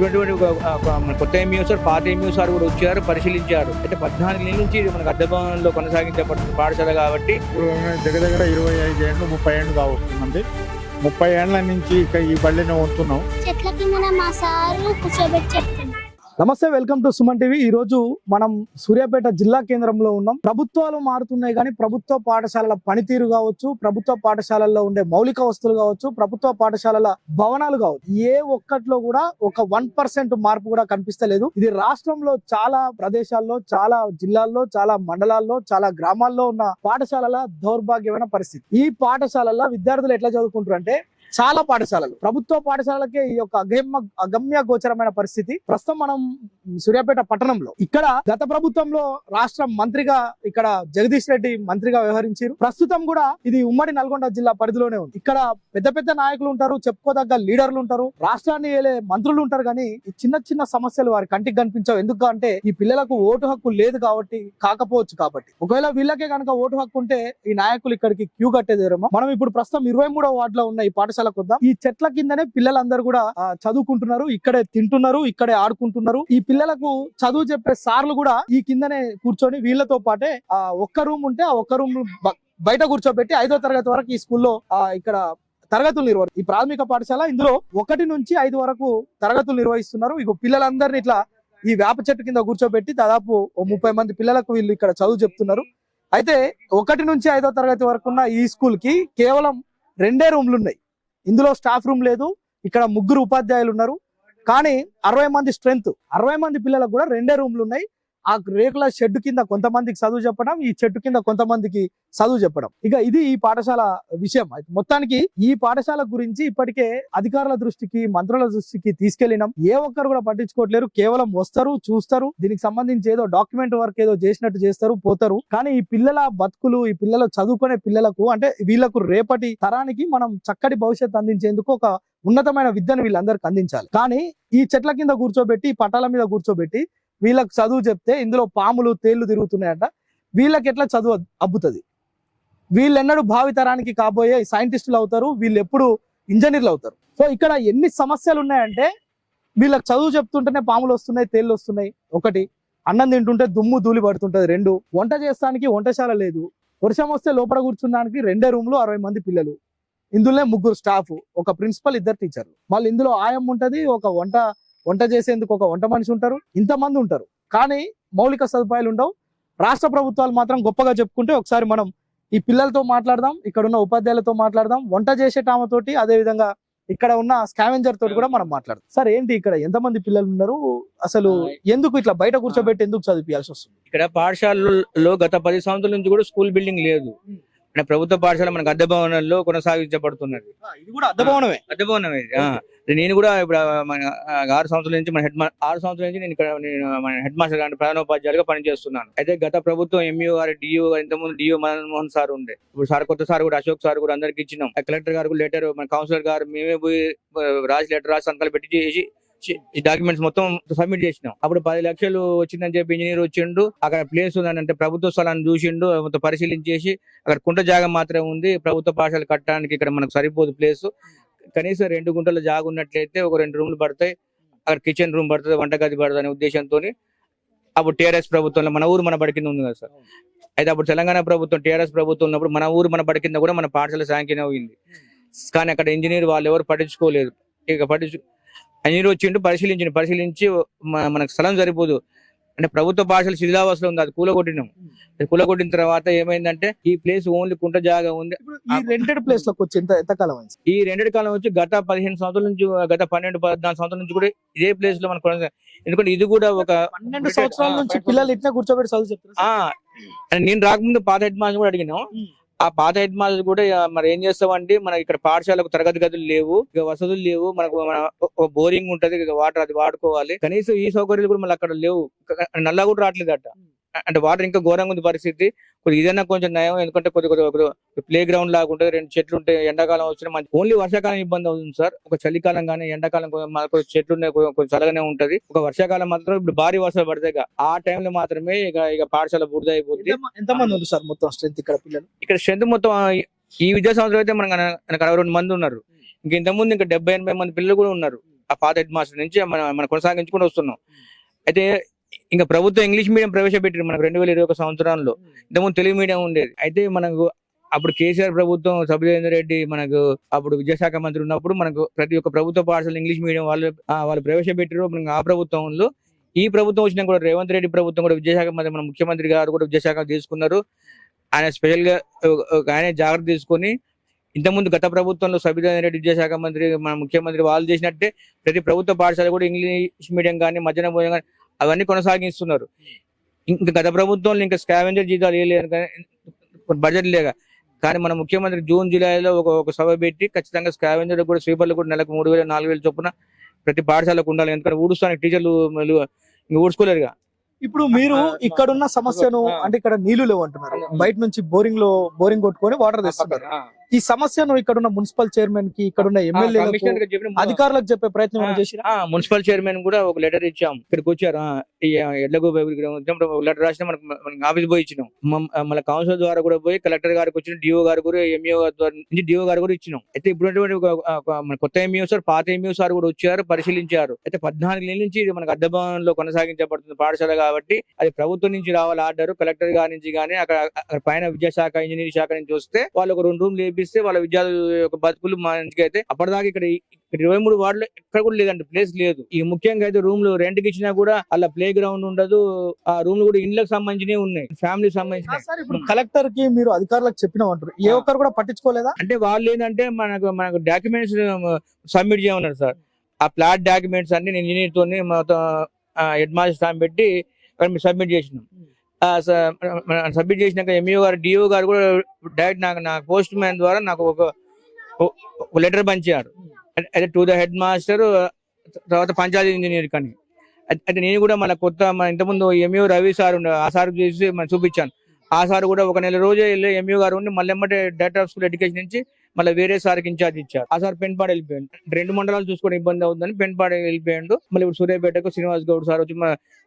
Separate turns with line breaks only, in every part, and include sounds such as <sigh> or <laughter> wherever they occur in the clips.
మన కొత్త MEO sir పాత ఎంఈఓ సార్ కూడా వచ్చారు పరిశీలించారు. అయితే పద్నాలుగు నెలల నుంచి ఇది మనకు అద్దభవనంలో కొనసాగించబడుతున్న పాఠశాల కాబట్టి.
దగ్గర దగ్గర ఇరవై ఐదు ఏళ్ళు ముప్పై ఏళ్ళు కావస్తుందండి. ముప్పై ఏళ్ళ నుంచి ఇక ఈ బళ్ళిని ఉంటున్నాం.
చెట్ల కిందన మా సారు కూర్చోబెట్టి
నమస్తే వెల్కమ్ టు సుమన్ టీవీ. ఈ రోజు మనం సూర్యాపేట జిల్లా కేంద్రంలో ఉన్నాం. ప్రభుత్వాలు మారుతున్నాయి కానీ ప్రభుత్వ పాఠశాలల పనితీరు కావచ్చు ప్రభుత్వ పాఠశాలల్లో ఉండే మౌలిక వస్తువులు కావచ్చు ప్రభుత్వ పాఠశాలల భవనాలు కావచ్చు ఏ ఒక్కట్లో కూడా ఒక వన్ పర్సెంట్ మార్పు కూడా కనిపిస్తలేదు. ఇది రాష్ట్రంలో చాలా ప్రదేశాల్లో చాలా జిల్లాల్లో చాలా మండలాల్లో చాలా గ్రామాల్లో ఉన్న పాఠశాలల దౌర్భాగ్యమైన పరిస్థితి. ఈ పాఠశాలల్లో విద్యార్థులు ఎట్లా చదువుకుంటారు అంటే చాలా పాఠశాలలు. ప్రభుత్వ పాఠశాలలకే ఈ యొక్క అగమ్య అగమ్య గోచరమైన పరిస్థితి. ప్రస్తుతం మనం సూర్యాపేట పట్టణంలో. ఇక్కడ గత ప్రభుత్వంలో రాష్ట్ర మంత్రిగా ఇక్కడ జగదీష్ రెడ్డి మంత్రిగా వ్యవహరించారు. ప్రస్తుతం కూడా ఇది ఉమ్మడి నల్గొండ జిల్లా పరిధిలోనే ఉంది. ఇక్కడ పెద్ద పెద్ద నాయకులు ఉంటారు చెప్పుకోదగ్గ లీడర్లు ఉంటారు. రాష్ట్రాన్ని ఏలే మంత్రులు ఉంటారు కానీ ఈ చిన్న చిన్న సమస్యలు వారి కంటికి కనిపించవు. ఎందుకంటే ఈ పిల్లలకు ఓటు హక్కు లేదు కాబట్టి కాకపోవచ్చు కాబట్టి. ఒకవేళ వీళ్ళకే కనుక ఓటు హక్కు ఉంటే ఈ నాయకులు ఇక్కడికి క్యూ కట్టేదేమో మనం ఇప్పుడు ప్రస్తుతం ఇరవై మూడో వార్డులో ఉన్న ఈ పాఠశాల పాఠశాలకు వద్దాం ఈ చెట్ల కిందనే పిల్లలందరూ కూడా చదువుకుంటున్నారు ఇక్కడే తింటున్నారు ఇక్కడే ఆడుకుంటున్నారు. ఈ పిల్లలకు చదువు చెప్పే సార్లు కూడా ఈ కిందనే కూర్చొని వీళ్ళతో పాటే ఆ ఒక్క రూమ్ ఉంటే ఆ ఒక్క రూమ్ బయట కూర్చోబెట్టి ఐదో తరగతి వరకు ఈ స్కూల్లో ఆ, ఇక్కడ తరగతులు నిర్వహి ఈ ప్రాథమిక పాఠశాల ఇందులో ఒకటి నుంచి ఐదు వరకు తరగతులు నిర్వహిస్తున్నారు. ఇక పిల్లలందరినీ ఇట్లా ఈ వేప చెట్టు కింద కూర్చోబెట్టి దాదాపు ముప్పై మంది పిల్లలకు వీళ్ళు ఇక్కడ చదువు చెప్తున్నారు. అయితే ఒకటి నుంచి ఐదో తరగతి వరకు ఉన్న ఈ స్కూల్కి కేవలం రెండే రూమ్లు ఉన్నాయి. ఇందులో స్టాఫ్ రూమ్ లేదు ఇక్కడ ముగ్గురు ఉపాధ్యాయులు ఉన్నారు. కానీ అరవై మంది స్ట్రెంత్ అరవై మంది పిల్లలకు కూడా రెండే రూమ్లు ఉన్నాయి. ఆ రేకుల షెడ్ కింద కొంతమందికి చదువు చెప్పడం ఈ చెట్టు కింద కొంతమందికి చదువు చెప్పడం. ఇక ఇది ఈ పాఠశాల విషయం. మొత్తానికి ఈ పాఠశాల గురించి ఇప్పటికే అధికారుల దృష్టికి మంత్రుల దృష్టికి తీసుకెళ్ళినాం ఏ ఒక్కరు కూడా పట్టించుకోవట్లేరు. కేవలం వస్తారు చూస్తారు. దీనికి సంబంధించి ఏదో డాక్యుమెంట్ వర్క్ ఏదో చేసినట్టు చేస్తారు పోతారు. కానీ ఈ పిల్లల బతుకులు ఈ పిల్లలు చదువుకునే పిల్లలకు అంటే వీళ్ళకు రేపటి తరానికి మనం చక్కటి భవిష్యత్తు అందించేందుకు ఒక ఉన్నతమైన విద్యను వీళ్ళందరికీ అందించాలి. కానీ ఈ చెట్ల కింద కూర్చోబెట్టి పట్టాల మీద కూర్చోబెట్టి వీళ్ళకి చదువు చెప్తే ఇందులో పాములు తేళ్ళు తిరుగుతున్నాయట. వీళ్ళకి ఎట్లా చదువు అబ్బుతుంది? వీళ్ళెన్నడూ భావితరానికి కాబోయే సైంటిస్టులు అవుతారు వీళ్ళు ఎప్పుడు ఇంజనీర్లు అవుతారు. సో ఇక్కడ ఎన్ని సమస్యలు ఉన్నాయంటే వీళ్ళకి చదువు చెప్తుంటేనే పాములు వస్తున్నాయి తేళ్ళు వస్తున్నాయి. ఒకటి అన్నం తింటుంటే దుమ్ము ధూళి పడుతుంటది. రెండు వంట చేస్తానికి వంటశాల లేదు. వర్షం వస్తే లోపల కూర్చున్నానికి రెండే రూమ్లు అరవై మంది పిల్లలు. ఇందులోనే ముగ్గురు స్టాఫ్ ఒక ప్రిన్సిపల్ ఇద్దరు టీచర్లు. మళ్ళీ ఇందులో ఆయం ఉంటుంది ఒక వంట వంట చేసేందుకు ఒక వంట మనిషి ఉంటారు ఇంతమంది ఉంటారు. కానీ మౌలిక సదుపాయాలు ఉండవు. రాష్ట్ర ప్రభుత్వాలు మాత్రం గొప్పగా చెప్పుకుంటే ఒకసారి మనం ఈ పిల్లలతో మాట్లాడదాం ఇక్కడ ఉన్న ఉపాధ్యాయులతో మాట్లాడదాం. వంట చేసే తోటి అదే విధంగా ఇక్కడ ఉన్న స్కావెంజర్ తోటి కూడా మనం మాట్లాడదాం. సార్ ఏంటి ఇక్కడ ఎంతమంది పిల్లలు ఉన్నారు? అసలు ఎందుకు ఇట్లా బయట కూర్చోబెట్టి ఎందుకు చదివించాల్సి వస్తుంది?
ఇక్కడ పాఠశాలలో గత పది సంవత్సరాల నుంచి కూడా స్కూల్ బిల్డింగ్ లేదు. అంటే ప్రభుత్వ పాఠశాల మనకు అద్దె భవనంలో కొనసాగించబడుతున్నది.
ఇది కూడా
అద్దె భవనం ఇది. ఆ. నేను కూడా ఇప్పుడు మన ఆరు సంవత్సరాల నుంచి మన హెడ్ మా ఆరు సంవత్సరాల నుంచి నేను ఇక్కడ నేను మన హెడ్ మాస్టర్ గారి ప్రధానోపాధ్యాయులుగా పనిచేస్తున్నాను. అయితే గత ప్రభుత్వం ఎంఈఓ గారు డిఓ గారు ఇంతకుముందు డిఓ మదన్ మోహన్ సార్ ఉండే. ఇప్పుడు సార్ కొత్త సార్ కూడా అశోక్ సార్ కూడా అందరికి ఇచ్చినాం. కలెక్టర్ గారు లెటర్ మన కౌన్సిలర్ గారు మేమే పోయి రాసి లెటర్ రాసి సంతకాలు పెట్టి చేసి ఈ డాక్యుమెంట్స్ మొత్తం సబ్మిట్ చేసినాం. అప్పుడు పది లక్షలు వచ్చిందని చెప్పి ఇంజనీర్ వచ్చిండు. అక్కడ ప్లేస్ ఉందని అంటే ప్రభుత్వ స్థలాన్ని చూసిండు మొత్తం పరిశీలించేసి అక్కడ కుంట జాగా మాత్రమే ఉంది. ప్రభుత్వ పాఠశాల కట్టడానికి ఇక్కడ మనకు సరిపోదు ప్లేస్ కనీసం రెండు గుంటల జాగు ఉన్నట్లయితే ఒక రెండు రూమ్లు పడతాయి. అక్కడ కిచెన్ రూమ్ పడుతుంది వంటగది పడుతుంది అనే ఉద్దేశంతో అప్పుడు టీఆర్ఎస్ ప్రభుత్వంలో మన ఊరు మన బడి కింద ఉంది కదా సార్. అయితే అప్పుడు తెలంగాణ ప్రభుత్వం టీఆర్ఎస్ ప్రభుత్వం ఉన్నప్పుడు మన ఊరు మన బడి కింద కూడా మన పాఠశాల శాంక్షన్ అయింది కానీ అక్కడ ఇంజనీర్ వాళ్ళు ఎవరు పట్టించుకోలేదు. ఇక పట్టించు ఇంజనీర్ వచ్చిండు పరిశీలించిండు. పరిశీలించి మనకు స్థలం సరిపోదు. అంటే ప్రభుత్వ పాఠశాల శిథిలావస్థలో ఉంది అది కూలగొట్టినాం కూలగొట్టిన తర్వాత ఏమైందంటే ఈ ప్లేస్ ఓన్లీ కుంట జాగా ఉంది.
ఈ రెంటెడ్ ప్లేస్లోకి వచ్చి ఎంత ఎంత కాలం
ఈ రెండేడు కాలం వచ్చి గత పదిహేను సంవత్సరాల నుంచి గత పన్నెండు పద్నాలుగు సంవత్సరాల నుంచి కూడా ఇదే ప్లేస్లో మనం కొనసాగ- ఎందుకంటే ఇది కూడా ఒక
పన్నెండు సంవత్సరాల నుంచి పిల్లలు ఇట్లా కూర్చోబెట్టి చదువు చెప్తారు
నేను రాకముందు పాత హెడ్ మాస్టర్ కూడా అడిగినాం. ఆ పాత హెడ్ మాస్టర్ కూడా మరి ఏం చేస్తామంటే మనకి ఇక్కడ పాఠశాలకు తరగతి గదులు లేవు ఇక వసతులు లేవు మనకు మన బోరింగ్ ఉంటది ఇక వాటర్ అది వాడుకోవాలి. కనీసం ఈ సౌకర్యాలు కూడా మళ్ళీ అక్కడ లేవు. నల్లగా నల్లా కూడా రావట్లేదు అట అంటే వాటర్ ఇంకా ఘోరంగా ఉంది పరిస్థితి. కొద్దిగా ఇదన్నా కొంచెం నయం ఎందుకంటే కొద్ది కొద్ది ప్లే గ్రౌండ్ లాగా ఉంటుంది రెండు చెట్లు ఉంటాయి ఎండాకాలం వచ్చిన మంచి ఓన్లీ వర్షాకాలం ఇబ్బంది అవుతుంది సార్. ఒక చలికాలం కానీ ఎండాకాలం కొ- మాకు కొంచెం చెట్లు కొంచెం చల్లగానే ఉంటది. ఒక వర్షాకాలం మాత్రం ఇప్పుడు భారీ వర్షాలు పడతాయి. ఆ టైంలో మాత్రమే ఇక ఇక పాఠశాల బురద అయిపోతుంది
ఎంత మంది ఉంది సార్ మొత్తం స్ట్రెంత్ ఇక్కడ పిల్లలు?
ఇక్కడ స్ట్రెంత్ మొత్తం ఈ విద్యా సంవత్సరం అయితే మనకు మనకు అరవై రెండు మంది ఉన్నారు. ఇంక ఇంతకుముందు ఇంకా డెబ్బై ఎనభై మంది పిల్లలు కూడా ఉన్నారు. ఆ పాత హెడ్ మాస్టర్ నుంచి మన మనం కొనసాగించుకుంటూ వస్తున్నాం. అయితే ఇంకా ప్రభుత్వం ఇంగ్లీష్ మీడియం ప్రవేశపెట్టింది మనకు రెండు వేల ఇరవై ఒక సంవత్సరంలో. ఇంతకుముందు తెలుగు మీడియం ఉండేది. అయితే మనకు అప్పుడు కేసీఆర్ ప్రభుత్వం సబిజేందర్ రెడ్డి మనకు అప్పుడు విద్యాశాఖ మంత్రి ఉన్నప్పుడు మనకు ప్రతి ఒక్క ప్రభుత్వ పాఠశాల ఇంగ్లీష్ మీడియం వాళ్ళు వాళ్ళు ప్రవేశపెట్టారు. మనకు ఆ ప్రభుత్వంలో ఈ ప్రభుత్వం వచ్చినా కూడా రేవంత్ రెడ్డి ప్రభుత్వం కూడా విద్యాశాఖ మంత్రి మన ముఖ్యమంత్రి గారు కూడా విద్యాశాఖ తీసుకున్నారు. ఆయన స్పెషల్గా ఒక- ఒక ఆయన జాగ్రత్త తీసుకొని ఇంతకుముందు గత ప్రభుత్వంలో సబితారాయణ రెడ్డి విద్యాశాఖ మంత్రి మన ముఖ్యమంత్రి వాళ్ళు చేసినట్టే ప్రతి ప్రభుత్వ పాఠశాల కూడా ఇంగ్లీష్ మీడియం కానీ మధ్యాహ్నం భోజనం కానీ అవన్నీ కొనసాగిస్తున్నారు. ఇంకా గత ప్రభుత్వంలో ఇంకా స్కావెంజర్ జీతాలు వేయలేరు బడ్జెట్ లేక. కానీ మన ముఖ్యమంత్రి జూన్ జూలైలో ఒక ఒక సభ పెట్టి ఖచ్చితంగా స్కావెంజర్ కూడా స్వీపర్లు కూడా నెలకు మూడు వేల నాలుగు వేల చొప్పున ప్రతి పాఠశాలకు ఉండాలి. ఎందుకంటే ఊడుస్తానికి టీచర్లు ఊడ్చుకోలేరుగా.
ఇప్పుడు మీరు ఇక్కడ ఉన్న సమస్యను అంటే ఇక్కడ నీళ్ళు లేవు అంటున్నారు. బయట నుంచి బోరింగ్లో బోరింగ్ కొట్టుకొని వాటర్ తెస్తున్నారు. ఈ సమస్యను ఇక్కడ ఉన్న మున్సిపల్ చైర్మన్కి ఇక్కడ ఉన్న ఎమ్మెల్యే అధికారులకు చెప్పే ప్రయత్నం
ఆ, మున్సిపల్ చైర్మన్ కూడా ఒక లెటర్ ఇచ్చాం. ఇక్కడికి వచ్చారు. ఆ, ఈ ఎడ్లగో వచ్చినప్పుడు ఒక లెటర్ రాసిన మనకు మనకి ఆఫీస్ పోయి ఇచ్చినాం. మన కౌన్సిల్ ద్వారా కూడా పోయి కలెక్టర్ గారికి వచ్చిన డిఓ గారు కూడా ఎంఈఓ ద్వారా నుంచి డిఓ గారు కూడా ఇచ్చినాం. అయితే ఇప్పుడు మన కొత్త ఎంఈఓ సార్ పాత ఎంఈఓ సార్ కూడా వచ్చారు పరిశీలించారు. అయితే పద్నాలుగు నెలల నుంచి మనకు అద్దభవనంలో కొనసాగించబడుతుంది పాఠశాల కాబట్టి అది ప్రభుత్వం నుంచి రావాలి ఆర్డర్. కలెక్టర్ గారి నుంచి కానీ అక్కడ అక్కడ పైన విద్యాశాఖ ఇంజనీరింగ్ శాఖ నుంచి వస్తే వాళ్ళు ఒక రెండు రూమ్లు వేపిస్తే వాళ్ళ విద్యార్థుల యొక్క బతుకులు మంచిగా అయితే అప్పటిదాకా ఇక్కడ ఇక్కడ ఇరవై మూడు వార్డులు ఎక్కడ కూడా లేదండి ప్లేస్ లేదు. ఈ ముఖ్యంగా అయితే రూమ్లో రెంట్కి ఇచ్చినా కూడా అలా ప్లే గ్రౌండ్ ఉండదు ఆ రూమ్ కూడా ఇండ్లకు సంబంధించినవి ఉన్నాయి ఫ్యామిలీ సంబంధించిన
సార్ ఇప్పుడు కలెక్టర్కి మీరు అధికారులకు చెప్పినాం అంటారు ఏ ఒక్కరు కూడా పట్టించుకోలేదా?
అంటే వాళ్ళు ఏంటంటే మనకు మనకు డాక్యుమెంట్స్ సబ్మిట్ చేయమన్నారు సార్. ఆ ప్లాట్ డాక్యుమెంట్స్ అన్ని నేను ఇంజనీర్ తోని మొత్తం హెడ్ మాస్టర్ పెట్టి సబ్మిట్ చేసినాం. సబ్మిట్ చేసినాక ఎంఈఓ గారు డిఓ గారు కూడా డైరెక్ట్ నాకు నా పోస్ట్ మ్యాన్ ద్వారా నాకు ఒక లెటర్ పంచారు. అయితే టు ద హెడ్ మాస్టర్ తర్వాత పంచాయతీ ఇంజనీర్ కానీ. అయితే అయితే నేను కూడా మన కొత్త మన ఇంతకుముందు ఎంఈఓ రవి సార్ ఉండే ఆ సార్ చేసి మనం చూపించాను. ఆ సార్ కూడా ఒక నెల రోజే వెళ్ళి ఎంయూ గారు ఉండి మళ్ళీ ఎమ్మటే డైరెక్టర్ ఆఫ్ స్కూల్ ఎడ్యుకేషన్ నుంచి మళ్ళీ వేరే సార్కి ఇన్ఛార్జ్ ఇచ్చారు. ఆ సార్ పెన్పాడు వెళ్ళిపోయాడు. రెండు మండలాలు చూసుకోవడం ఇబ్బంది అవుతుందని పెన్పాడు వెళ్ళిపోయాడు. మళ్ళీ ఇప్పుడు సూర్యాపేటకు శ్రీనివాస్ గౌడ్ సార్ వచ్చి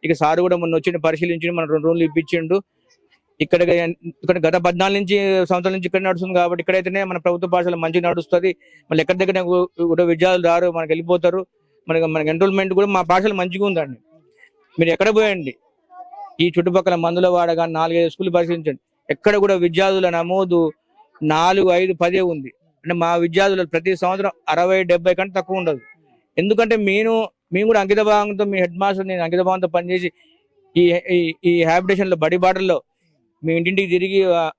ఇక సార్ కూడా మొన్న వచ్చి పరిశీలించి మన రెండు రోజులు ఇప్పించిండు. ఇక్కడ ఇక్కడ గత పద్నాలుగు నుంచి సంవత్సరాల నుంచి ఇక్కడ నడుస్తుంది కాబట్టి ఇక్కడైతేనే మన ప్రభుత్వ పాఠశాల మంచిగా నడుస్తుంది. మళ్ళీ ఎక్కడి దగ్గర కూడా విద్యార్థులు రారు మనకి వెళ్ళిపోతారు. మనకి మనకి ఎన్రోల్మెంట్ కూడా మా పాఠశాల మంచిగా ఉందండి. మీరు ఎక్కడ పోయండి? ఈ చుట్టుపక్కల మందుల వాడ కానీ నాలుగైదు స్కూల్ పరిశీలించండి. ఎక్కడ కూడా విద్యార్థుల నమోదు నాలుగు ఐదు పదే ఉంది. అంటే మా విద్యార్థులు ప్రతి సంవత్సరం అరవై డెబ్బై కంటే తక్కువ ఉండదు. ఎందుకంటే నేను మేము కూడా అంకిత భావంతో మీ హెడ్ మాస్టర్ నేను అంకిత భావంతో పనిచేసి ఈ ఈ- హ్యాబిటేషన్లో బడి బాటల్లో మీ ఇంటింటికి తిరిగి ఆ-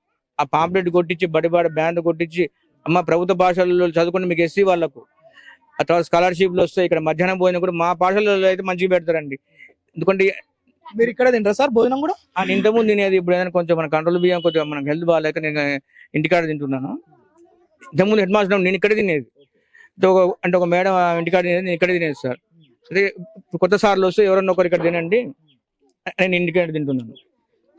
పాంప్లెట్ కొట్టించి బడిబాట బ్యాండ్ కొట్టించి అమ్మ ప్రభుత్వ పాఠశాలలో చదువుకుని మీకు ఎస్సీ వాళ్ళకు. ఆ తర్వాత స్కాలర్షిప్లు వస్తాయి ఇక్కడ మధ్యాహ్నం భోజనం కూడా మా పాఠశాలలో అయితే మంచిగా పెడతారండి. ఎందుకంటే
మీరు ఇక్కడ తింటారా సార్ భోజనం కూడా?
ఆ ఇంతకుముందు తినేది ఇప్పుడు ఏదైనా కొంచెం మన కంట్రోల్ బియ్యం కొంచెం మనకు హెల్త్ బాగాలేక నేను ఇంటికాడ తింటున్నాను. ఇంతకుముందు హెడ్ మాస్టర్ నేను ఇక్కడ తినేది. అంటే ఒక అంటే ఒక మేడం ఇంటికాడ తినేది నేను ఇక్కడ తినేది సార్. అదే కొత్త సార్లు వస్తే ఎవరన్నా ఒకరు ఇక్కడ తినండి నేను ఇంటికాడ తింటున్నాను.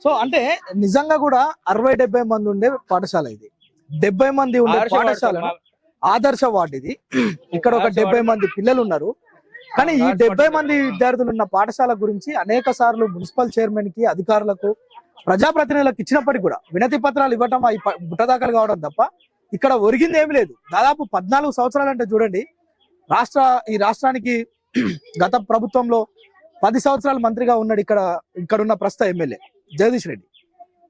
సో అంటే నిజంగా కూడా అరవై డెబ్బై మంది ఉండే పాఠశాల ఇది. డెబ్బై మంది ఉండే పాఠశాల ఆదర్శ వార్డు ఇది. ఇక్కడ ఒక డెబ్బై. మంది పిల్లలు ఉన్నారు. కానీ ఈ డెబ్బై. మంది విద్యార్థులు ఉన్న పాఠశాల గురించి అనేక సార్లు మున్సిపల్ చైర్మన్కి అధికారులకు ప్రజాప్రతినిధులకు ఇచ్చినప్పటికీ కూడా వినతి పత్రాలు ఇవ్వటం అవి బుట్టదాఖలు కావడం తప్ప ఇక్కడ ఒరిగింది ఏమీ లేదు. దాదాపు పద్నాలుగు సంవత్సరాలు అంటే చూడండి రాష్ట్ర ఈ రాష్ట్రానికి <clears throat> గత ప్రభుత్వంలో పది సంవత్సరాలు మంత్రిగా ఉన్నాడు ఇక్కడ ఇక్కడ ఉన్న ప్రస్తుత ఎమ్మెల్యే జగదీష్ రెడ్డి.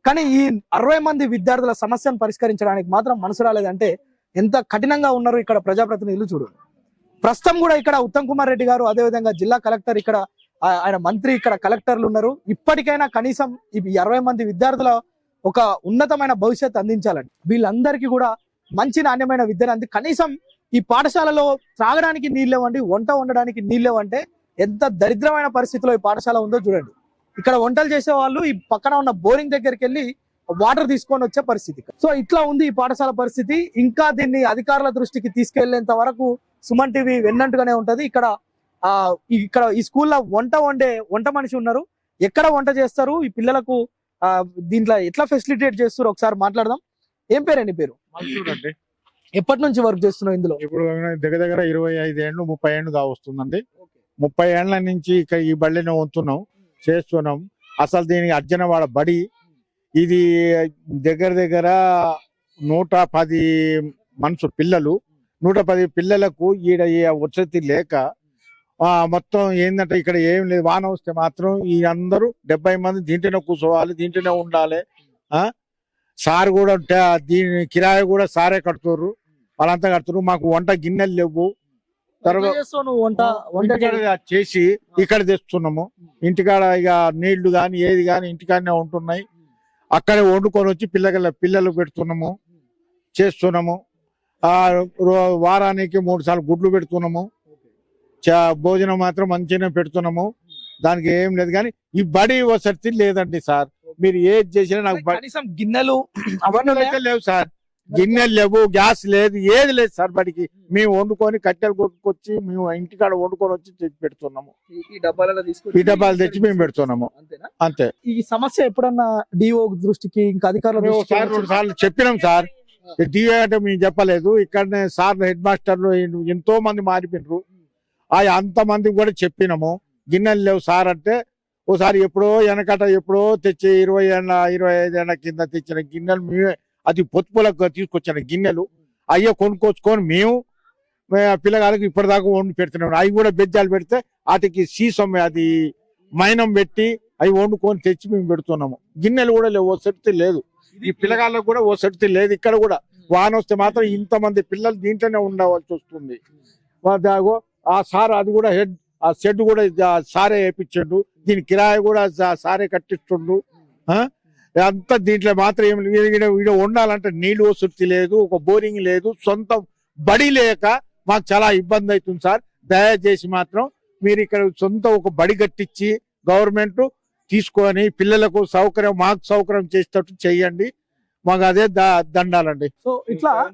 కానీ ఈ అరవై మంది విద్యార్థుల సమస్యను పరిష్కరించడానికి మాత్రం మనసు రాలేదంటే ఎంత కఠినంగా ఉన్నారు ఇక్కడ ప్రజాప్రతినిధులు చూడు. ప్రస్తుతం కూడా ఇక్కడ ఉత్తమ్ కుమార్ రెడ్డి గారు అదేవిధంగా జిల్లా కలెక్టర్ ఇక్కడ ఆయన మంత్రి ఇక్కడ కలెక్టర్లు ఉన్నారు. ఇప్పటికైనా కనీసం ఈ అరవై మంది విద్యార్థుల ఒక ఉన్నతమైన భవిష్యత్తు అందించాలని. వీళ్ళందరికీ కూడా మంచి నాణ్యమైన విద్యను అంది కనీసం ఈ పాఠశాలలో త్రాగడానికి నీళ్ళేవండి వంట వండడానికి నీళ్ళేవంటే ఎంత దరిద్రమైన పరిస్థితిలో ఈ పాఠశాల ఉందో చూడండి. ఇక్కడ వంటలు చేసే వాళ్ళు ఈ పక్కన ఉన్న బోరింగ్ దగ్గరికి వెళ్ళి వాటర్ తీసుకొని వచ్చే పరిస్థితి. సో ఇట్లా ఉంది ఈ పాఠశాల పరిస్థితి. ఇంకా దీన్ని అధికారుల దృష్టికి తీసుకెళ్ళేంత వరకు సుమన్ టీవీ వెన్నట్టుగానే ఉంటది. ఇక్కడ ఇక్కడ ఈ స్కూల్లో వంట వండే వంట మనిషి ఉన్నారు. ఎక్కడ వంట చేస్తారు? ఈ పిల్లలకు ఆ, దీంట్లో ఎట్లా ఫెసిలిటేట్ చేస్తారు? ఒకసారి మాట్లాడదాం. ఏం పేరండి పేరు?
చూడండి
ఎప్పటి నుంచి వర్క్ చేస్తున్నావు ఇందులో?
ఇప్పుడు దగ్గర దగ్గర ఇరవై ఐదు ఏళ్ళు ముప్పై ఏళ్ళు కావస్తుందండి ముప్పై ఏళ్ళ నుంచి ఇక ఈ బళ్ళిని వంతున్నాం చేస్తున్నాం. అసలు దీనికి అర్జన వాడ బడి. ఇది దగ్గర దగ్గర నూట పది మనసు పిల్లలు. నూట పది పిల్లలకు ఈడ ఈ వసతి లేక ఆ, మొత్తం ఏంటంటే ఇక్కడ ఏం లేదు. వాన వస్తే మాత్రం ఈ అందరూ డెబ్బై మంది దీంట్లోనే కూర్చోవాలి దీంట్లోనే ఉండాలి. ఆ? సార్ కూడా దీని కిరాయి కూడా సారే కడుతుర్రు. వాళ్ళంతా కడుతున్నారు మాకు వంట గిన్నెలు లేవు. తర్వాత చేసి ఇక్కడ తెస్తున్నాము. ఇంటికాడ ఇక నీళ్ళు గాని ఏది గాని ఇంటికాడనే ఉంటున్నాయి. అక్కడే వండుకొని వచ్చి పిల్లల పిల్లలు పెడుతున్నాము. చేస్తున్నాము. వారానికి మూడు సార్లు గుడ్లు పెడుతున్నాము. చా- భోజనం మాత్రం మంచిగానే పెడుతున్నాము. దానికి ఏం లేదు కానీ ఈ బడి వసతి లేదండి సార్. మీరు ఏది చేసినా నాకు
గిన్నెలు అవన్నీ
లేవు సార్. గిన్నెలు లేవు గ్యాస్ లేదు ఏది లేదు సార్ బడికి. మేము వండుకొని కట్టెలు కొట్టుకొచ్చి మేము ఇంటికాడ వండుకొని వచ్చి తెచ్చి పెడుతున్నాము.
ఈ- డబ్బాలలో తీసుకొచ్చి
ఈ డబ్బాలు తెచ్చి మేము పెడుతున్నాము.
అంతేనా?
అంతే.
ఈ సమస్య ఎప్పుడన్నా డిఓ దృష్టికి ఇంకా అధికారుల
సార్లు చెప్పినాం సార్. డిఏ అంటే మేము చెప్పలేదు. ఇక్కడనే సార్ హెడ్ మాస్టర్లు ఎంతో మంది మారిపోయినారు. ఆ అంత మందికి కూడా చెప్పినాము. గిన్నెలు లేవు సార్ అంటే ఓసారి ఎప్పుడో వెనకట ఎప్పుడో తెచ్చి ఇరవై ఏళ్ళ ఇరవై ఐదు ఏళ్ళ కింద తెచ్చిన గిన్నెలు మేమే అది పొత్తుపులకు తీసుకొచ్చిన గిన్నెలు అయ్యే కొనుక్కొచ్చుకొని మేము మే- పిల్లగాళ్ళకి ఇప్పటిదాకా వండి పెడుతున్నాం. అవి కూడా బెజ్జాలు పెడితే వాటికి సీసం అది మైనం పెట్టి అవి వండుకొని తెచ్చి మేము పెడుతున్నాము. గిన్నెలు కూడా లేవు సెట్ లేదు. ఈ పిల్లగాళ్ళకు కూడా ఓ శక్తి లేదు ఇక్కడ కూడా. వాన వస్తే మాత్రం ఇంతమంది పిల్లలు దీంట్లోనే ఉండవలసి వస్తుంది. దాగో ఆ సార్ అది కూడా హెడ్ ఆ షెడ్ కూడా సారే వేయించండు దీని కిరాయి కూడా సారే కట్టిస్తుండు. ఆ? అంతా దీంట్లో మాత్రం ఏం లేదు. ఉండాలంటే నీళ్ళు వసతి లేదు ఒక బోరింగ్ లేదు సొంత బడి లేక మాకు చాలా ఇబ్బంది అవుతుంది సార్. దయచేసి మాత్రం మీరు ఇక్కడ సొంత ఒక బడి కట్టించి గవర్నమెంట్ తీసుకొని పిల్లలకు సౌకర్యం మాకు సౌకర్యం చేసేటట్టు చేయండి. మాకు అదే ద- దండాలండి.
సో ఇట్లా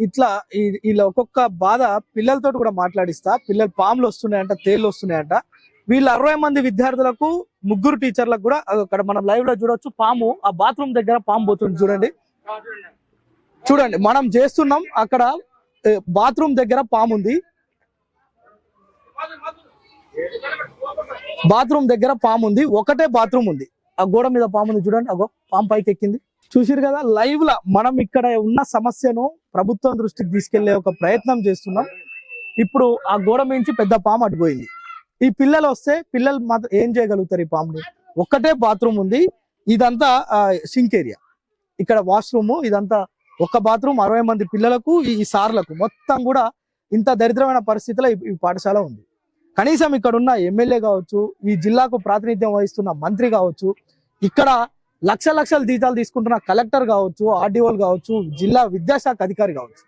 ఇట్లా ఇలా ఒక్కొక్క బాధ పిల్లలతో కూడా మాట్లాడిస్తా. పిల్లలు పాములు వస్తున్నాయంట తేళ్ళు వస్తున్నాయంట. వీళ్ళ అరవై మంది విద్యార్థులకు ముగ్గురు టీచర్లకు కూడా అక్కడ మనం లైవ్లో చూడొచ్చు. పాము ఆ బాత్రూమ్ దగ్గర పాము పోతుంది. చూడండి. చూడండి మనం చేస్తున్నాం. అక్కడ బాత్రూమ్ దగ్గర పాము ఉంది బాత్రూమ్ దగ్గర పాము ఉంది. ఒకటే బాత్రూమ్ ఉంది. ఆ గోడ మీద పాము ఉంది చూడండి. అగో పాము పైకి ఎక్కింది. చూసిరు కదా లైవ్ లా మనం ఇక్కడ ఉన్న సమస్యను ప్రభుత్వం దృష్టికి తీసుకెళ్ళే ఒక ప్రయత్నం చేస్తున్నాం. ఇప్పుడు ఆ గోడ మించి పెద్ద పాము అటుపోయింది ఈ పిల్లలు వస్తే పిల్లలు మాత్రం ఏం చేయగలుగుతారు ఈ పాముని? ఒక్కటే బాత్రూమ్ ఉంది. ఇదంతా సింక్ ఏరియా. ఇక్కడ వాష్రూమ్ ఇదంతా ఒక బాత్రూమ్ అరవై మంది పిల్లలకు ఈ సార్లకు మొత్తం కూడా ఇంత దరిద్రమైన పరిస్థితిలో ఈ పాఠశాల ఉంది. కనీసం ఇక్కడ ఉన్న ఎమ్మెల్యే కావచ్చు ఈ జిల్లాకు ప్రాతినిధ్యం వహిస్తున్న మంత్రి కావచ్చు ఇక్కడ లక్ష లక్షల జీతాలు తీసుకుంటున్న కలెక్టర్ కావచ్చు ఆర్డీఓలు కావచ్చు జిల్లా విద్యాశాఖ అధికారి కావచ్చు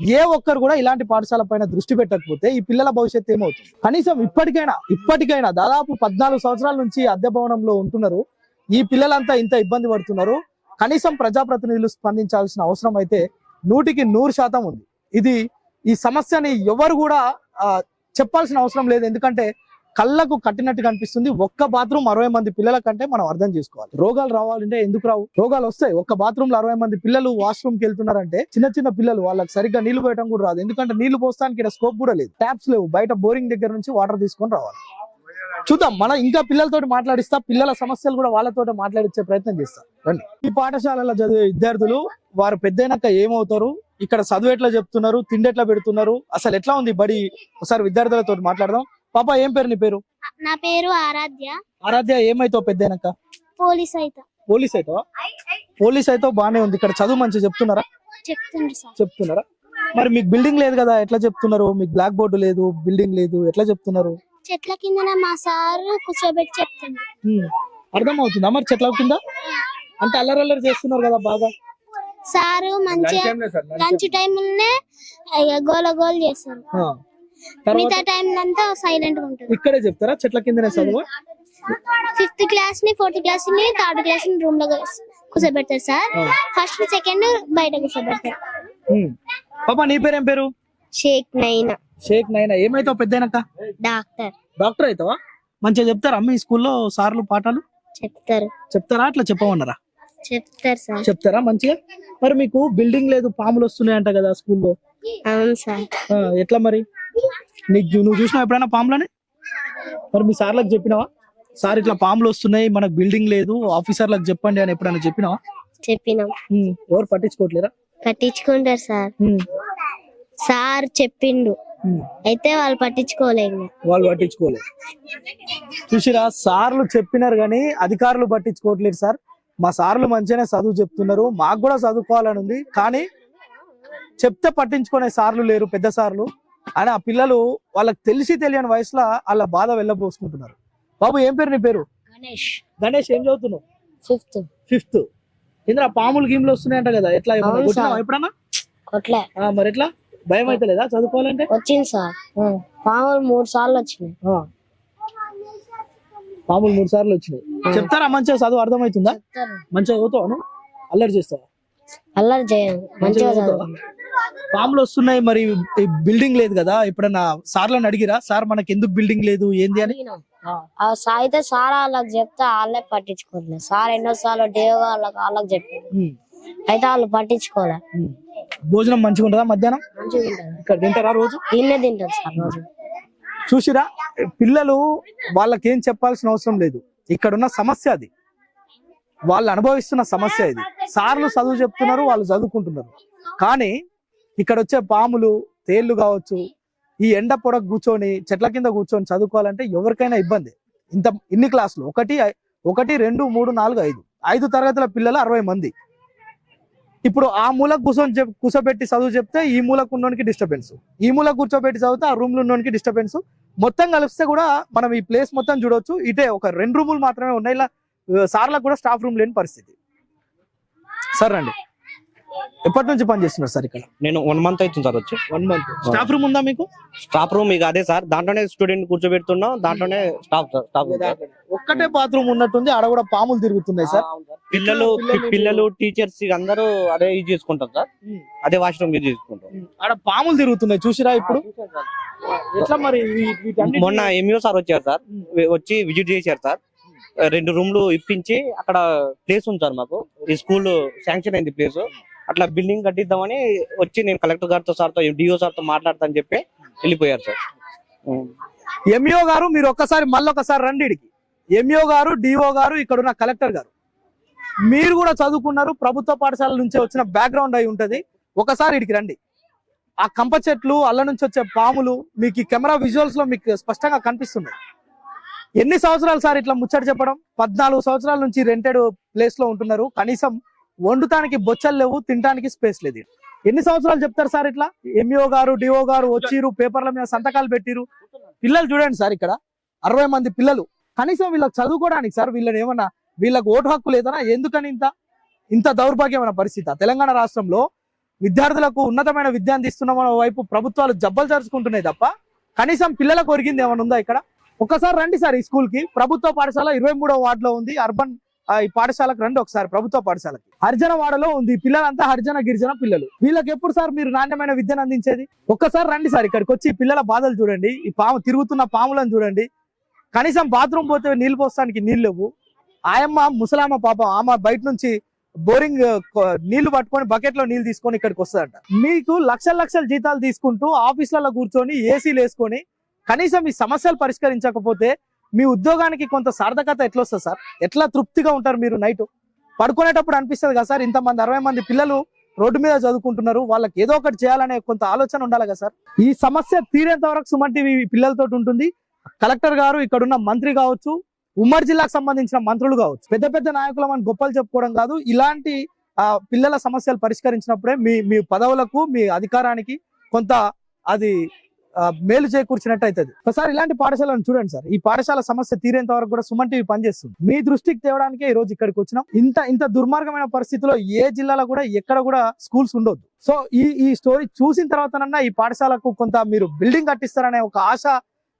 ఏ ఒక్కరు కూడా ఇలాంటి పాఠశాల పైన దృష్టి పెట్టకపోతే ఈ పిల్లల భవిష్యత్తు ఏమవుతుంది? కనీసం ఇప్పటికైనా ఇప్పటికైనా దాదాపు పద్నాలుగు సంవత్సరాల నుంచి అద్దె భవనంలో ఉంటున్నారు. ఈ పిల్లలంతా ఇంత ఇబ్బంది పడుతున్నారు. కనీసం ప్రజాప్రతినిధులు స్పందించాల్సిన అవసరం అయితే నూటికి నూరు శాతం ఉంది. ఇది ఈ సమస్యని ఎవరు కూడా చెప్పాల్సిన అవసరం లేదు. ఎందుకంటే కళ్ళకు కట్టినట్టు కనిపిస్తుంది ఒక్క బాత్రూమ్ అరవై మంది పిల్లల కంటే మనం అర్థం చేసుకోవాలి. రోగాలు రావాలంటే ఎందుకు రావు? రోగాలు వస్తాయి. ఒక్క బాత్రూమ్లో అరవై మంది పిల్లలు వాష్రూమ్కి వెళ్తున్నారంటే చిన్న చిన్న పిల్లలు వాళ్ళకి సరిగ్గా నీళ్ళు పోయడం కూడా రాదు. ఎందుకంటే నీళ్ళు పోస్తానికి ఇక్కడ స్కోప్ కూడా లేదు. ట్యాప్స్ లేవు. బయట బోరింగ్ దగ్గర నుంచి వాటర్ తీసుకొని రావాలి. చూద్దాం. మనం ఇంకా పిల్లలతో మాట్లాడిస్తా. పిల్లల సమస్యలు కూడా వాళ్ళతో మాట్లాడించే ప్రయత్నం చేస్తాం. రండి. ఈ పాఠశాలలో చదివే విద్యార్థులు వారు పెద్దయినాక ఏమవుతారు? ఇక్కడ చదువు ఎట్లా చెప్తున్నారు? తిండి ఎట్లా పెడుతున్నారు? అసలు ఎట్లా ఉంది బడి? ఒకసారి విద్యార్థులతో మాట్లాడదాం. పాప ఏం పేరు నీ పేరు?
నా పేరు ఆరాధ్య.
ఆరాధ్య ఏమైతావు పెద్దయినాక?
పోలీస్ అయితా.
పోలీస్ అవుతావా పోలీస్ అయితే బాగానే ఉంది. ఇక్కడ చదువు మంచిగా చెప్తున్నారా? చెప్తున్నారా? మరి మీకు బిల్డింగ్ లేదు కదా ఎట్లా చెప్తున్నారు? మీకు బ్లాక్ బోర్డు లేదు బిల్డింగ్ లేదు ఎట్లా చెప్తున్నారు?
చెట్ల కిందన మా సారు కూర్చోబెట్టి చెప్తుండ్రు.
హ్మ్. అర్థమవుతుందా మరి చెట్ల కింద? అంటే అల్లరల్లరి చేస్తున్నారు కదా బాగా.
సారు మంచిగా లంచ్ టైంలోనే గోల గోల్ చేస్తారు. మిగతా టైం అంతా సైలెంట్గా ఉంటుంది
ఇక్కడే చెప్తారా? చెట్ల కిందనే చదువు?
ఫిఫ్త్ క్లాస్ని ఫోర్త్ క్లాస్ని థర్డ్ క్లాస్ని రూమ్లో కూర్చోబెడతారు సార్ ఫస్ట్ సెకండ్ బయట కూర్చోబెడతారు.
పాప నీ పేరేం పేరు?
షేక్ నైనా.
షేక్ నైనా. ఏమైతావు పెద్దయినాక?
డాక్టర్.
డాక్టర్ అవుతావా? మంచిగా చెప్తారా మీ స్కూల్లో సార్లు పాఠాలు?
చెప్తారు.
చెప్తారా? అట్లా చెప్పమన్నారా?
చెప్తారు సార్.
చెప్తారా మంచిగా? మరి మీకు బిల్డింగ్ లేదు పాములు వస్తున్నాయంట కదా స్కూల్లో.
అవును సార్.
ఆ, ఎట్లా మరి? నీకు చూ- నువ్వు చూసినావు ఎప్పుడైనా పాములని? మరి మీ సార్లకు చెప్పినావా? సార్ ఇట్లా పాములు వస్తున్నాయి మనకు బిల్డింగ్ లేదు ఆఫీసర్లకు చెప్పండి అని ఎప్పుడైనా చెప్పినావా?
చెప్పినాం.
ఉమ్, ఎవరు పట్టించుకోవట్లేరా
పట్టించుకుంటారు సార్.
ఉమ్,
సార్ చెప్పిండు.
ఉమ్.
అయితే వాళ్ళు పట్టించుకోలేదు
వాళ్ళు పట్టించుకోలేదు చూసిరా సార్లు చెప్పినారు కానీ అధికారులు పట్టించుకోవట్లేదు సార్. మా సార్లు మంచిగానే చదువు చెప్తున్నారు మాకు కూడా చదువుకోవాలని ఉంది. కానీ చెప్తే పట్టించుకునే సార్లు లేరు పెద్ద సార్లు. అని ఆ పిల్లలు వాళ్ళకి తెలిసి తెలియని వయసులో వాళ్ళ బాధ వెళ్ళబోసుకుంటున్నారు. బాబు ఏం పేరు నీ పేరు?
గణేష్.
గణేష్ ఏం చదువుతున్నావు?
ఫిఫ్త్.
ఫిఫ్త్. ఇంద్ర పాములు గీములు వస్తున్నాయంట కదా ఎట్లా. ఎప్పుడన్నా? మరి ఎట్లా? భయం అయితే లేదా చదువుకోవాలంటే?
వచ్చింది సార్. పాములు మూడు సార్లు వచ్చినాయి.
ఆ. పాములు మూడు సార్లు వచ్చినాయి. చెప్తారా? మంచిగా చదువు అర్థమవుతుందా? మంచిగా చదువుతావా? అల్లరి చేస్తావా?
అల్లరి చేయను. మంచిగా చదువు
పాములు వస్తున్నాయి మరి బిల్డింగ్ లేదు కదా? ఎప్పుడన్నా సార్లను అడిగిరా? సార్ మనకి ఎందుకు బిల్డింగ్ లేదు? ఏంది? అని?
అయితే సార్ వాళ్ళకి చెప్తే వాళ్ళే పట్టించుకోలేదు సార్ ఎన్నో సార్లు డేగా వాళ్ళకి
ఉమ్,
అయితే వాళ్ళు పట్టించుకోలే.
భోజనం మంచిగా ఉంటుందా మధ్యాహ్నం? ఇక్కడ తింటారా రోజు?
దీన్నే తింటారు సార్ రోజు.
చూసిరా? పిల్లలు వాళ్ళకేం చెప్పాల్సిన అవసరం లేదు. ఇక్కడున్న సమస్య అది. వాళ్ళు అనుభవిస్తున్న సమస్య ఇది. సార్లు చదువు చెప్తున్నారు వాళ్ళు చదువుకుంటున్నారు. కానీ ఇక్కడ వచ్చే పాములు తేళ్ళు కావచ్చు ఈ ఎండ పొడకు కూర్చొని చెట్ల కింద కూర్చొని చదువుకోవాలంటే ఎవరికైనా ఇబ్బంది. ఇంత ఇన్ని క్లాసులు. ఒకటి ఒకటి రెండు మూడు నాలుగు ఐదు. ఐదు తరగతుల పిల్లలు అరవై మంది. ఇప్పుడు ఆ మూల కూర్చొని చెప్ కూర్చోబెట్టి చదువు చెప్తే ఈ మూలకు ఉన్నోనికి డిస్టర్బెన్స్ ఈ మూల కూర్చోబెట్టి చదివితే ఆ రూమ్లో ఉన్నోనికి డిస్టర్బెన్స్ మొత్తం కలిపిస్తే కూడా మనం ఈ ప్లేస్ మొత్తం చూడొచ్చు. ఇటే ఒక రెండు రూములు మాత్రమే ఉన్నాయి. ఇలా సార్లకు కూడా స్టాఫ్ రూమ్ లేని పరిస్థితి. సరే రండి. ఎప్పటి నుంచి పని చేస్తున్నారు సార్ ఇక్కడ?
నేను వన్ మంత్ అవుతుంది సార్ వచ్చి.
వన్ మంత్ స్టాఫ్ రూమ్ ఉందా మీకు?
స్టాఫ్ రూమ్ ఇక అదే సార్. దాంట్లోనే స్టూడెంట్ కూర్చోబెడుతున్నాం దాంట్లోనే స్టాఫ్ సార్ స్టాఫ్.
ఒక్కటే బాత్రూమ్ ఉన్నట్టుంది ఆడ కూడా పాములు తిరుగుతున్నాయి సార్.
పిల్లలు
పిల్లలు-
టీచర్స్ అందరూ అదే యూజ్ చేసుకుంటారు సార్. అదే వాష్రూమ్ యూజ్ చేసుకుంటాం
ఆడ పాములు తిరుగుతున్నాయి చూసిరా ఇప్పుడు? ఎట్లా మరి
మొన్న ఎంఈఓ సార్ వచ్చారు సార్. వచ్చి విజిట్ చేశారు సార్. రెండు రూమ్లు ఇప్పించి అక్కడ ప్లేస్ ఉంది సార్ మాకు. ఈ స్కూల్ శాంక్షన్ అయింది ప్లేస్ అట్లా బిల్డింగ్ కట్టిద్దామని వచ్చి నేను కలెక్టర్ గారితో సార్తో డిఓ సార్తో మాట్లాడతాను చెప్పి వెళ్ళిపోయారు సార్. ఎంఓ
ఎంఈఓ గారు మీరు ఒక్కసారి మళ్ళీ ఒకసారి రండి ఇడికి ఎంఈఓ గారు డిఓ గారు ఇక్కడ ఉన్న కలెక్టర్ గారు. మీరు కూడా చదువుకున్నారు ప్రభుత్వ పాఠశాల నుంచి వచ్చిన బ్యాక్గ్రౌండ్ అయి ఉంటుంది. ఒకసారి ఇడికి రండి. ఆ కంప చెట్లు అల్ల నుంచి వచ్చే పాములు మీకు ఈ కెమెరా విజువల్స్లో మీకు స్పష్టంగా కనిపిస్తున్నాయి. ఎన్ని సంవత్సరాలు సార్ ఇట్లా ముచ్చట చెప్పడం? పద్నాలుగు సంవత్సరాల నుంచి రెంటెడ్ ప్లేస్లో ఉంటున్నారు. కనీసం వండుతానికి బొచ్చలు లేవు తినడానికి స్పేస్ లేదు ఎన్ని సంవత్సరాలు చెప్తారు సార్ ఇట్లా? ఎంఈఓ గారు డిఓ గారు వచ్చిరు పేపర్ల మీద సంతకాలు పెట్టిరు పిల్లలు చూడండి సార్ ఇక్కడ. అరవై మంది పిల్లలు. కనీసం వీళ్ళకి చదువుకోవడానికి సార్ వీళ్ళని ఏమన్నా వీళ్ళకి ఓటు హక్కు లేదనా? ఎందుకని ఇంత? ఇంత దౌర్భాగ్యమైన పరిస్థితి. తెలంగాణ రాష్ట్రంలో విద్యార్థులకు ఉన్నతమైన విద్య అందిస్తున్న వైపు ప్రభుత్వాలు జబ్బలు జరుచుకుంటున్నాయి తప్ప కనీసం పిల్లలకు ఒరిగింది ఏమైనా ఉందా ఇక్కడ? ఒక్కసారి రండి సార్ ఈ స్కూల్కి ప్రభుత్వ పాఠశాల ఇరవై మూడో వార్డులో ఉంది. అర్బన్ ఈ పాఠశాలకు రండి ఒకసారి ప్రభుత్వ పాఠశాలకి. హరిజన వాడలో ఉంది పిల్లలంతా హరిజన గిరిజన పిల్లలు. వీళ్ళకి ఎప్పుడు సార్ మీరు నాణ్యమైన విద్యను అందించేది? ఒక్కసారి రండి సార్ ఇక్కడికి వచ్చి పిల్లల బాధలు చూడండి ఈ పాము తిరుగుతున్న పాములను చూడండి. కనీసం బాత్రూమ్ పోతే నీళ్ళు పోస్తానికి నీళ్ళు లేవు. ఆయమ్మ ముసలామ్మ పాపం ఆమె బయట నుంచి బోరింగ్ నీళ్ళు పట్టుకొని బకెట్లో నీళ్ళు తీసుకొని ఇక్కడికి వస్తుందంట. మీకు లక్షల లక్షల జీతాలు తీసుకుంటూ ఆఫీసులలో కూర్చొని ఏసీలు వేసుకొని కనీసం ఈ సమస్యలు పరిష్కరించకపోతే మీ ఉద్యోగానికి కొంత సార్థకత ఎట్లా వస్తుంది సార్? ఎట్లా తృప్తిగా ఉంటారు మీరు నైట్? పడుకునేటప్పుడు అనిపిస్తుంది కదా సార్ ఇంతమంది అరవై మంది పిల్లలు రోడ్డు మీద చదువుకుంటున్నారు వాళ్ళకి ఏదో ఒకటి చేయాలనే కొంత ఆలోచన ఉండాలి కదా సార్? ఈ సమస్య తీరేంత వరకు సుమన్ టీవీ పిల్లలతో ఉంటుంది. కలెక్టర్ గారు ఇక్కడున్న మంత్రి కావచ్చు ఉమ్మడి జిల్లాకు సంబంధించిన మంత్రులు కావచ్చు. పెద్ద పెద్ద నాయకులు అని గొప్పలు చెప్పుకోవడం కాదు. ఇలాంటి ఆ, పిల్లల సమస్యలు పరిష్కరించినప్పుడే మీ మీ పదవులకు మీ అధికారానికి కొంత అది మేలు చేకూర్చినట్టు అవుతుంది ఒకసారి ఇలాంటి పాఠశాలను చూడండి సార్. ఈ పాఠశాల సమస్య తీరేంత వరకు కూడా సుమన్ టీవీ పనిచేస్తుంది. మీ దృష్టికి తేవడానికే ఈ రోజు ఇక్కడికి వచ్చినాం. ఇంత ఇంత దుర్మార్గమైన పరిస్థితిలో ఏ జిల్లాలో కూడా ఎక్కడ కూడా స్కూల్స్ ఉండొద్దు. సో ఈ ఈ స్టోరీ చూసిన తర్వాతనన్నా ఈ పాఠశాలకు కొంత మీరు బిల్డింగ్ కట్టిస్తారనే ఒక ఆశ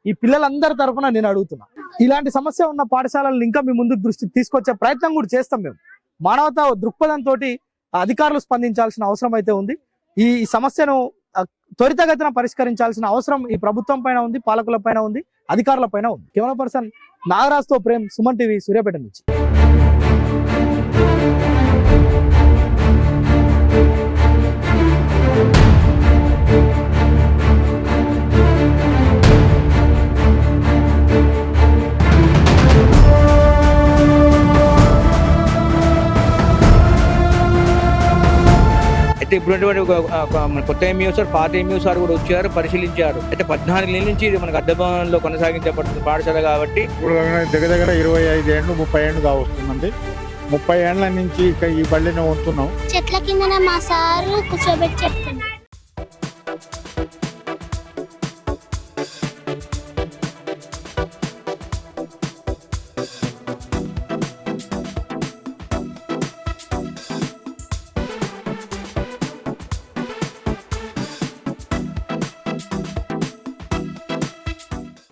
ఈ పిల్లలందరి తరఫున నేను అడుగుతున్నా. ఇలాంటి సమస్య ఉన్న పాఠశాలలను ఇంకా మీ ముందు దృష్టి తీసుకొచ్చే ప్రయత్నం కూడా చేస్తాం మేము. మానవతా దృక్పథంతో అధికారులు స్పందించాల్సిన అవసరం అయితే ఉంది. ఈ సమస్యను త్వరితగతిన పరిష్కరించాల్సిన అవసరం ఈ ప్రభుత్వం పైన ఉంది పాలకుల పైన ఉంది అధికారుల పైన ఉంది. కేవలం పర్సన్ నాగరాజ్తో ప్రేమ్ సుమన్ టీవీ సూర్యాపేట నుంచి.
అయితే ఇప్పుడున్నటువంటి మన కొత్త ఎంఈఓ సార్ పాత ఎంఈఓ సార్ కూడా వచ్చారు పరిశీలించారు. అయితే పద్నాలుగు నెలల నుంచి ఇది మనకు అద్దె భవనంలో కొనసాగించబడుతుంది పాఠశాల కాబట్టి.
ఇప్పుడు దగ్గర దగ్గర ఇరవై ఐదు ఏళ్ళు ముప్పై ఏళ్ళు కావస్తుందండి. ముప్పై ఏళ్ళ నుంచి ఇక ఈ బళ్ళిని ఉంటున్నాం.
చెట్ల కిందన మా సారు కూర్చోబెట్టి చెప్తున్నాడు